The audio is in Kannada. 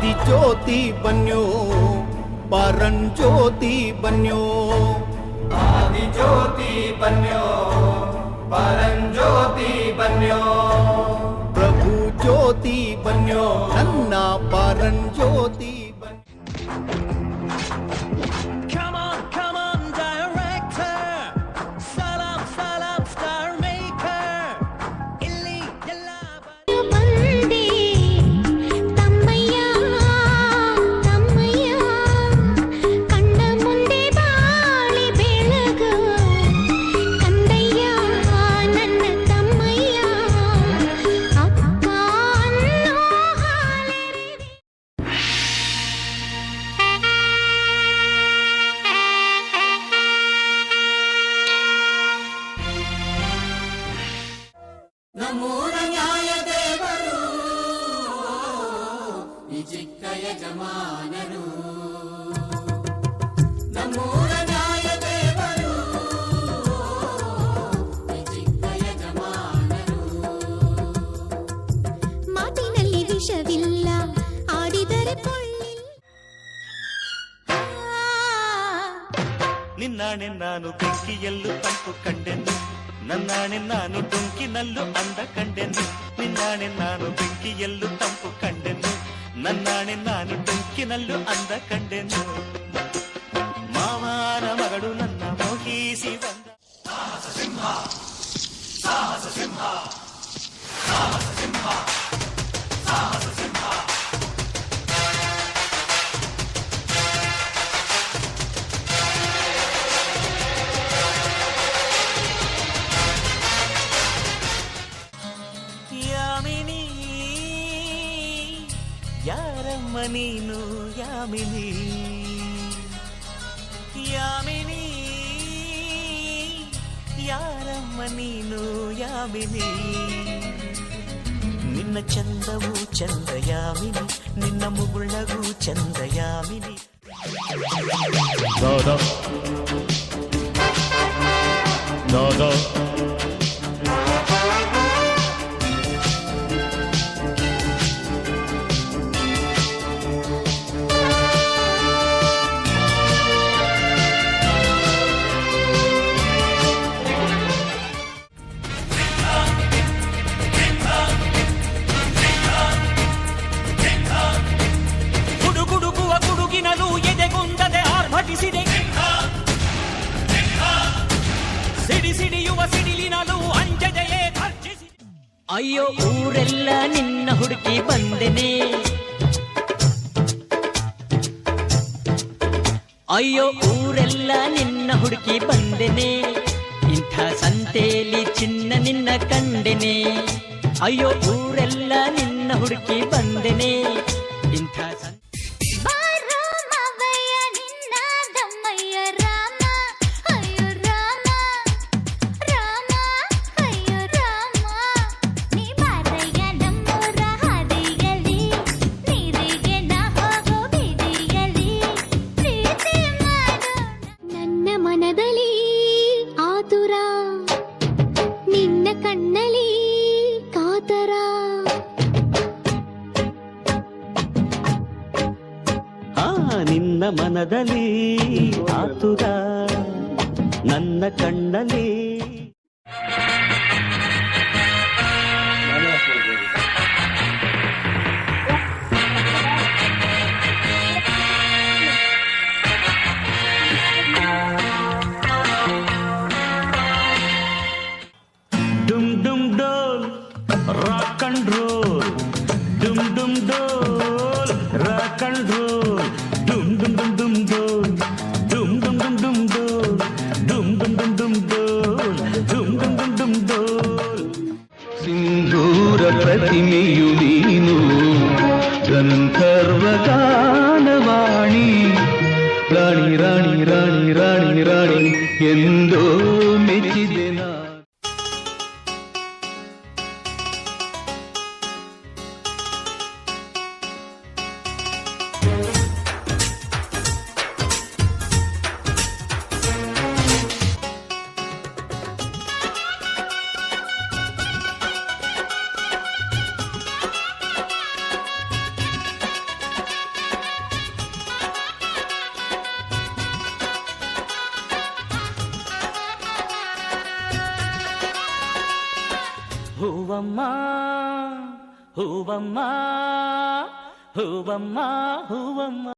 दी ज्योति बनो बारण ज्योति बनो आदि ज्योति बनो बारण ज्योति बनो प्रभु ज्योति बनो नन्ना बारण ज्योति बन ನಿನ್ನಾಣೆ ನಾನು ಬೆಂಕಿಯಲ್ಲೂ ತಂಪು ಕಂಡೆನು. ನನ್ನಾಣೆ ನಾನು ಡೊಂಕಿನಲ್ಲೂ ಅಂದ ಕಂಡೆನು. ನಿನ್ನಾಣೆ ನಾನು ಬೆಂಕಿಯಲ್ಲೂ ತಂಪು ಕಂಡೆನು. ನನ್ನಾಣೆ ನಾನು ಡೊಂಕಿನಲ್ಲೂ ಅಂದ ಕಂಡೆನು. ಮಾವನ ಮಗಳು ನನ್ನ ಮೋಹಿಸಿ ಬಂದ ಯಾರಮ್ಮ ನೀನು ಯಾಮಿನಿ ಯಾಮಿನಿ ಯಾರಮ್ಮ ನೀನು ಯಾಮಿನಿ ನಿನ್ನ ಚಂದವು ಚಂದ ಯಾಮಿನಿ ನಿನ್ನ ಮುಗುಳಗೂ ಚಂದ ಯಾಮಿನಿ ದಾದಾ ದಾದಾ ಅಯ್ಯೋ, ಊರೆಲ್ಲ ನಿನ್ನ ಹುಡುಕಿ ಬಂದೆನೆ. ಅಯ್ಯೋ, ಊರೆಲ್ಲ ನಿನ್ನ ಹುಡುಕಿ ಬಂದೆನೆ. ಇಂಥ ಸಂತೆಯಲ್ಲಿ ಚಿನ್ನ ನಿನ್ನ ಕಂಡೆನೆ. ಅಯ್ಯೋ, ಊರೆಲ್ಲ ನಿನ್ನ ಹುಡುಕಿ ಬಂದೆನೆ. ಇಂಥ ನಿನ್ನ ಮನದಲ್ಲಿ ಆತುರ ನನ್ನ ಕಣ್ಣಲ್ಲಿ ಪ್ರತಿಮೆಯು ನೀನು ಗಂಧರ್ವ ಗಾನವಾಣಿ ರಾಣಿ ರಾಣಿ ರಾಣಿ ರಾಣಿ ರಾಣಿ ಎಂದೋ ಮೆಚ್ಚಿದೆ హూవమ్మా హూవమ్మా హూవమ్మా హూవమ్మా.